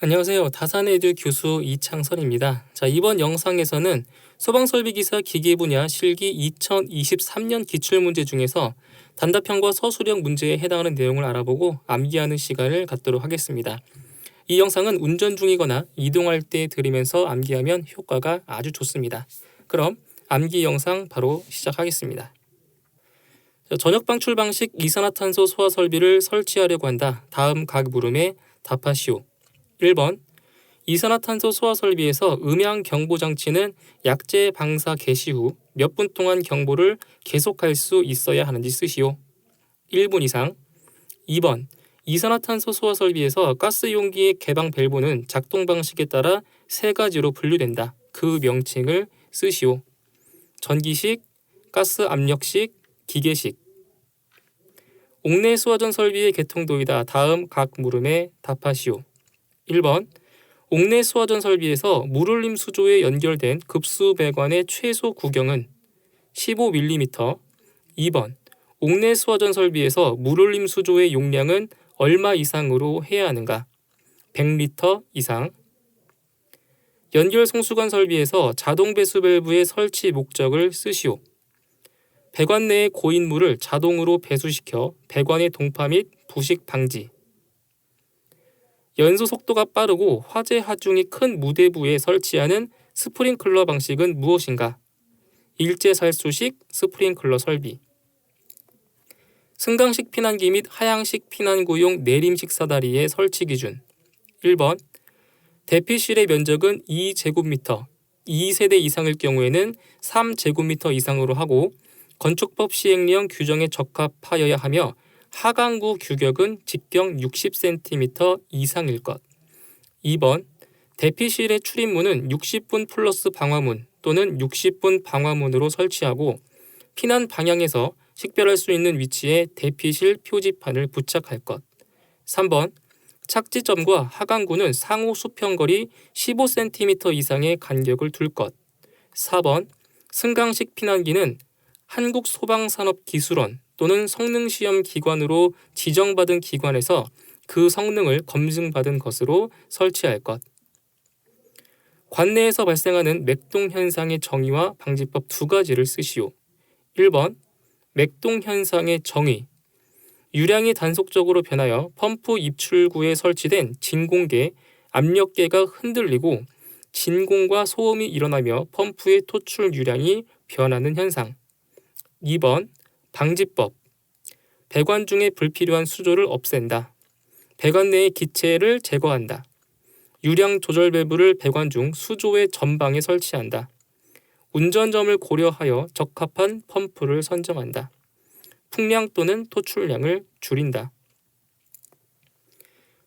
안녕하세요. 다산에듀 교수 이창선입니다. 자, 이번 영상에서는 소방설비기사 기계 분야 실기 2023년 기출문제 중에서 단답형과 서술형 문제에 해당하는 내용을 알아보고 암기하는 시간을 갖도록 하겠습니다. 이 영상은 운전 중이거나 이동할 때 들으면서 암기하면 효과가 아주 좋습니다. 그럼 암기 영상 바로 시작하겠습니다. 자, 저녁 방출 방식 이산화탄소 소화 설비를 설치하려고 한다. 다음 각 물음에 답하시오. 1번 이산화탄소 소화 설비에서 음향 경보 장치는 약제 방사 개시 후 몇 분 동안 경보를 계속할 수 있어야 하는지 쓰시오. 1분 이상. 2번 이산화탄소 소화 설비에서 가스 용기의 개방 밸브는 작동 방식에 따라 세 가지로 분류된다. 그 명칭을 쓰시오. 전기식, 가스 압력식, 기계식. 옥내 수화전 설비의 개통도이다. 다음 각 물음에 답하시오. 1번 옥내 수화전 설비에서 물올림 수조에 연결된 급수 배관의 최소 구경은 15mm 2번 옥내 수화전 설비에서 물올림 수조의 용량은 얼마 이상으로 해야 하는가? 100리터 이상. 연결 송수관 설비에서 자동 배수 밸브의 설치 목적을 쓰시오. 배관 내의 고인 물을 자동으로 배수시켜 배관의 동파 및 부식 방지 연소 속도가 빠르고 화재 하중이 큰 무대부에 설치하는 스프링클러 방식은 무엇인가? 일제살수식 스프링클러 설비 승강식 피난기 및 하향식 피난구용 내림식 사다리의 설치 기준 1번 대피실의 면적은 2제곱미터 2세대 이상일 경우에는 3제곱미터 이상으로 하고 건축법 시행령 규정에 적합하여야 하며 하강구 규격은 직경 60cm 이상일 것. 2번 대피실의 출입문은 60분 플러스 방화문 또는 60분 방화문으로 설치하고 피난 방향에서 식별할 수 있는 위치에 대피실 표지판을 부착할 것. 3번 착지점과 하강구는 상호 수평거리 15cm 이상의 간격을 둘 것. 4번 승강식 피난기는 한국소방산업기술원 또는 성능시험 기관으로 지정받은 기관에서 그 성능을 검증받은 것으로 설치할 것. 관내에서 발생하는 맥동 현상의 정의와 방지법 두 가지를 쓰시오. 1번 맥동 현상의 정의 유량이 단속적으로 변하여 펌프 입출구에 설치된 진공계 압력계가 흔들리고 진공과 소음이 일어나며 펌프의 토출 유량이 변하는 현상. 2번 방지법 배관 중에 불필요한 수조를 없앤다. 배관 내의 기체를 제거한다. 유량 조절 밸브를 배관 중 수조의 전방에 설치한다. 운전점을 고려하여 적합한 펌프를 선정한다. 풍량 또는 토출량을 줄인다.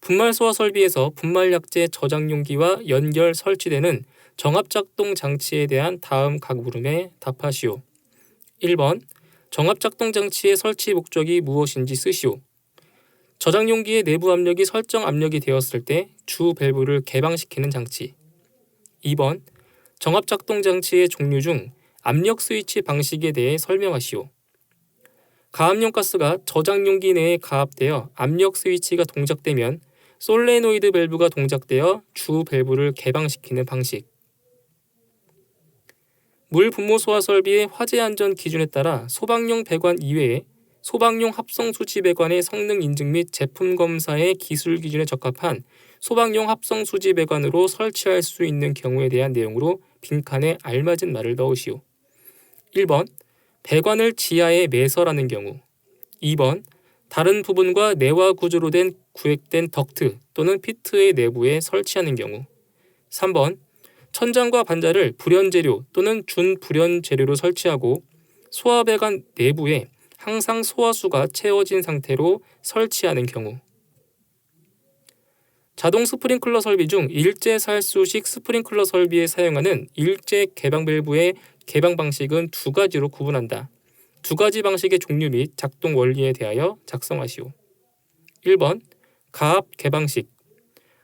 분말 소화 설비에서 분말 약제 저장 용기와 연결 설치되는 정합 작동 장치에 대한 다음 각 물음에 답하시오. 1번 정합 작동 장치의 설치 목적이 무엇인지 쓰시오. 저장 용기의 내부 압력이 설정 압력이 되었을 때 주 밸브를 개방시키는 장치. 2번 정합 작동 장치의 종류 중 압력 스위치 방식에 대해 설명하시오. 가압용 가스가 저장 용기 내에 가압되어 압력 스위치가 동작되면 솔레노이드 밸브가 동작되어 주 밸브를 개방시키는 방식. 물 분모 소화 설비의 화재 안전 기준에 따라 소방용 배관 이외에 소방용 합성 수지 배관의 성능 인증 및 제품 검사의 기술 기준에 적합한 소방용 합성 수지 배관으로 설치할 수 있는 경우에 대한 내용으로 빈칸에 알맞은 말을 넣으시오. 1번 배관을 지하에 매설하는 경우 2번 다른 부분과 내화 구조로 된 구획된 덕트 또는 피트의 내부에 설치하는 경우 3번 천장과 반자를 불연 재료 또는 준불연 재료로 설치하고 소화배관 내부에 항상 소화수가 채워진 상태로 설치하는 경우 자동 스프링클러 설비 중 일제 살수식 스프링클러 설비에 사용하는 일제 개방 밸브의 개방 방식은 두 가지로 구분한다. 두 가지 방식의 종류 및 작동 원리에 대하여 작성하시오. 1번 가압 개방식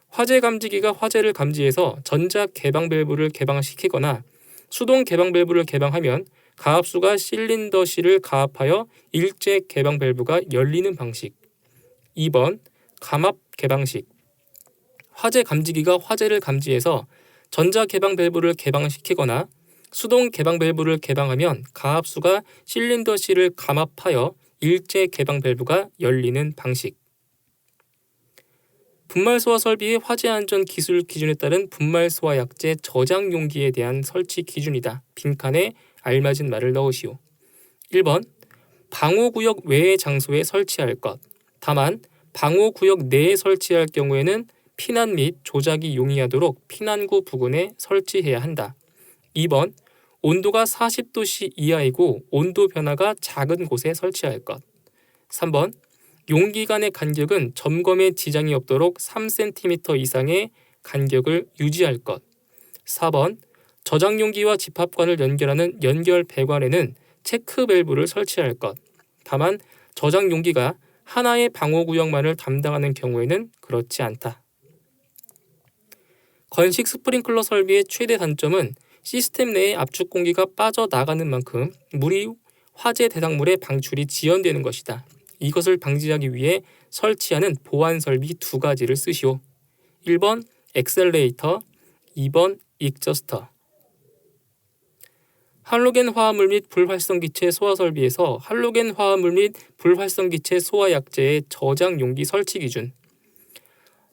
화재 감지기가 화재를 감지해서 전자 개방 밸브를 개방시키거나 수동 개방 밸브를 개방하면 가압수가 실린더 실을 가압하여 일제 개방 밸브가 열리는 방식. 2번 감압 개방식. 화재 감지기가 화재를 감지해서 전자 개방 밸브를 개방시키거나 수동 개방 밸브를 개방하면 가압수가 실린더 C를 감압하여 일제 개방 밸브가 열리는 방식. 분말 소화 설비의 화재 안전 기술 기준에 따른 분말 소화 약재 저장 용기에 대한 설치 기준이다. 빈칸에 알맞은 말을 넣으시오. 1번 방호 구역 외의 장소에 설치할 것. 다만 방호 구역 내에 설치할 경우에는 피난 및 조작이 용이하도록 피난구 부근에 설치해야 한다. 2번 온도가 40도씨 이하이고 온도 변화가 작은 곳에 설치할 것. 3번 용기 간의 간격은 점검에 지장이 없도록 3cm 이상의 간격을 유지할 것. 4번 저장 용기와 집합관을 연결하는 연결 배관에는 체크 밸브를 설치할 것. 다만 저장 용기가 하나의 방호 구역만을 담당하는 경우에는 그렇지 않다. 건식 스프링클러 설비의 최대 단점은 시스템 내에 압축 공기가 빠져나가는 만큼 물이 화재 대상물의 방출이 지연되는 것이다. 이것을 방지하기 위해 설치하는 보안 설비 두 가지를 쓰시오. 1번 엑셀레이터, 2번 익저스터. 할로겐 화합물 및 불활성 기체 소화 설비에서 할로겐 화합물 및 불활성 기체 소화 약재의 저장 용기 설치 기준.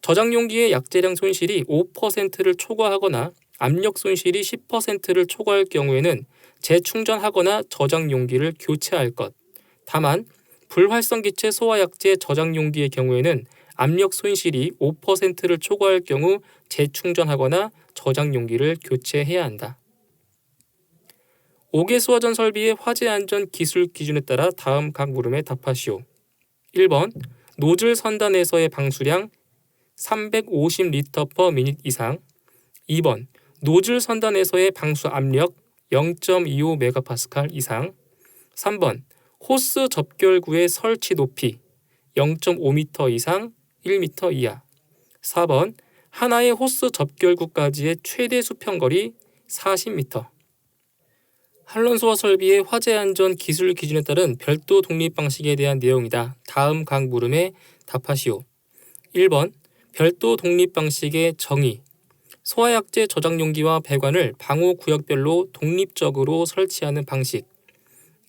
저장 용기의 약재량 손실이 5%를 초과하거나 압력 손실이 10%를 초과할 경우에는 재충전하거나 저장 용기를 교체할 것. 다만 불활성 기체 소화약제 저장 용기의 경우에는 압력 손실이 5%를 초과할 경우 재충전하거나 저장 용기를 교체해야 한다. 5개 소화전 설비의 화재 안전 기술 기준에 따라 다음 각 물음에 답하시오. 1번 노즐 선단에서의 방수량 350리터 per 미닛 이상 2번 노즐 선단에서의 방수 압력 0.25 메가파스칼 이상 3번 호스 접결구의 설치 높이 0.5m 이상 1m 이하 4번 하나의 호스 접결구까지의 최대 수평거리 40m 한론소화 설비의 화재 안전 기술 기준에 따른 별도 독립 방식에 대한 내용이다. 다음 각 물음에 답하시오. 1번 별도 독립 방식의 정의 소화약재 저장 용기와 배관을 방호 구역별로 독립적으로 설치하는 방식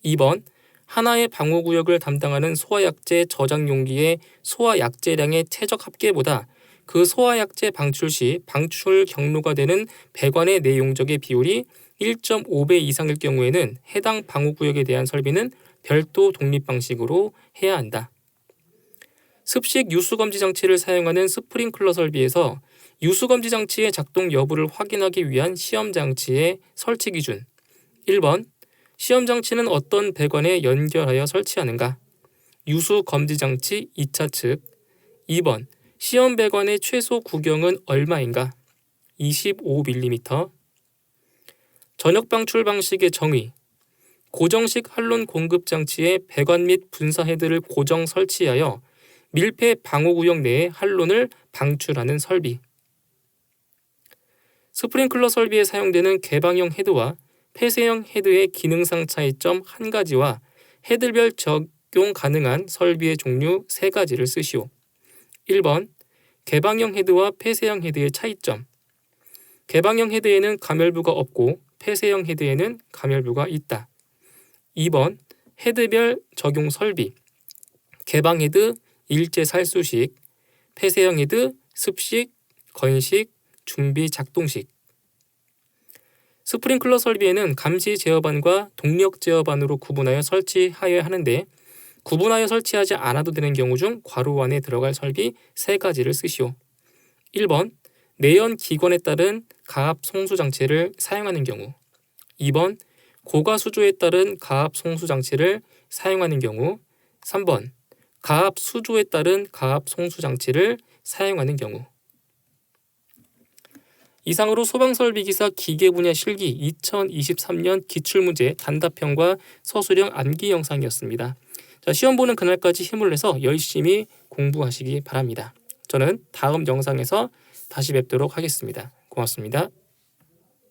2번 하나의 방호 구역을 담당하는 소화약재 저장 용기의 소화약재량의 최적 합계보다 그 소화약재 방출 시 방출 경로가 되는 배관의 내용적의 비율이 1.5배 이상일 경우에는 해당 방호구역에 대한 설비는 별도 독립 방식으로 해야 한다. 습식 유수검지 장치를 사용하는 스프링클러 설비에서 유수검지 장치의 작동 여부를 확인하기 위한 시험 장치의 설치 기준 1번 시험 장치는 어떤 배관에 연결하여 설치하는가? 유수 검지 장치 2차 측 2번 시험 배관의 최소 구경은 얼마인가? 25mm 전역 방출 방식의 정의 고정식 한론 공급 장치의 배관 및 분사 헤드를 고정 설치하여 밀폐 방호 구역 내에 한론을 방출하는 설비. 스프링클러 설비에 사용되는 개방형 헤드와 폐쇄형 헤드의 기능상 차이점 한 가지와 헤드별 적용 가능한 설비의 종류 세 가지를 쓰시오. 1번 개방형 헤드와 폐쇄형 헤드의 차이점. 개방형 헤드에는 가멸부가 없고 폐쇄형 헤드에는 가멸부가 있다. 2번 헤드별 적용 설비 개방 헤드 일제 살수식 폐쇄형 헤드 습식 건식 준비 작동식 스프링클러 설비에는 감시 제어반과 동력 제어반으로 구분하여 설치하여야 하는데 구분하여 설치하지 않아도 되는 경우 중 괄호 안에 들어갈 설비 세 가지를 쓰시오. 1번 내연 기관에 따른 가압 송수 장치를 사용하는 경우. 2번 고가 수조에 따른 가압 송수 장치를 사용하는 경우. 3번 가압 수조에 따른 가압 송수 장치를 사용하는 경우 이상으로 소방설비기사 기계 분야 실기 2023년 기출문제 단답형과 서술형 암기 영상이었습니다. 자, 시험 보는 그날까지 힘을 내서 열심히 공부하시기 바랍니다. 저는 다음 영상에서 다시 뵙도록 하겠습니다. 고맙습니다.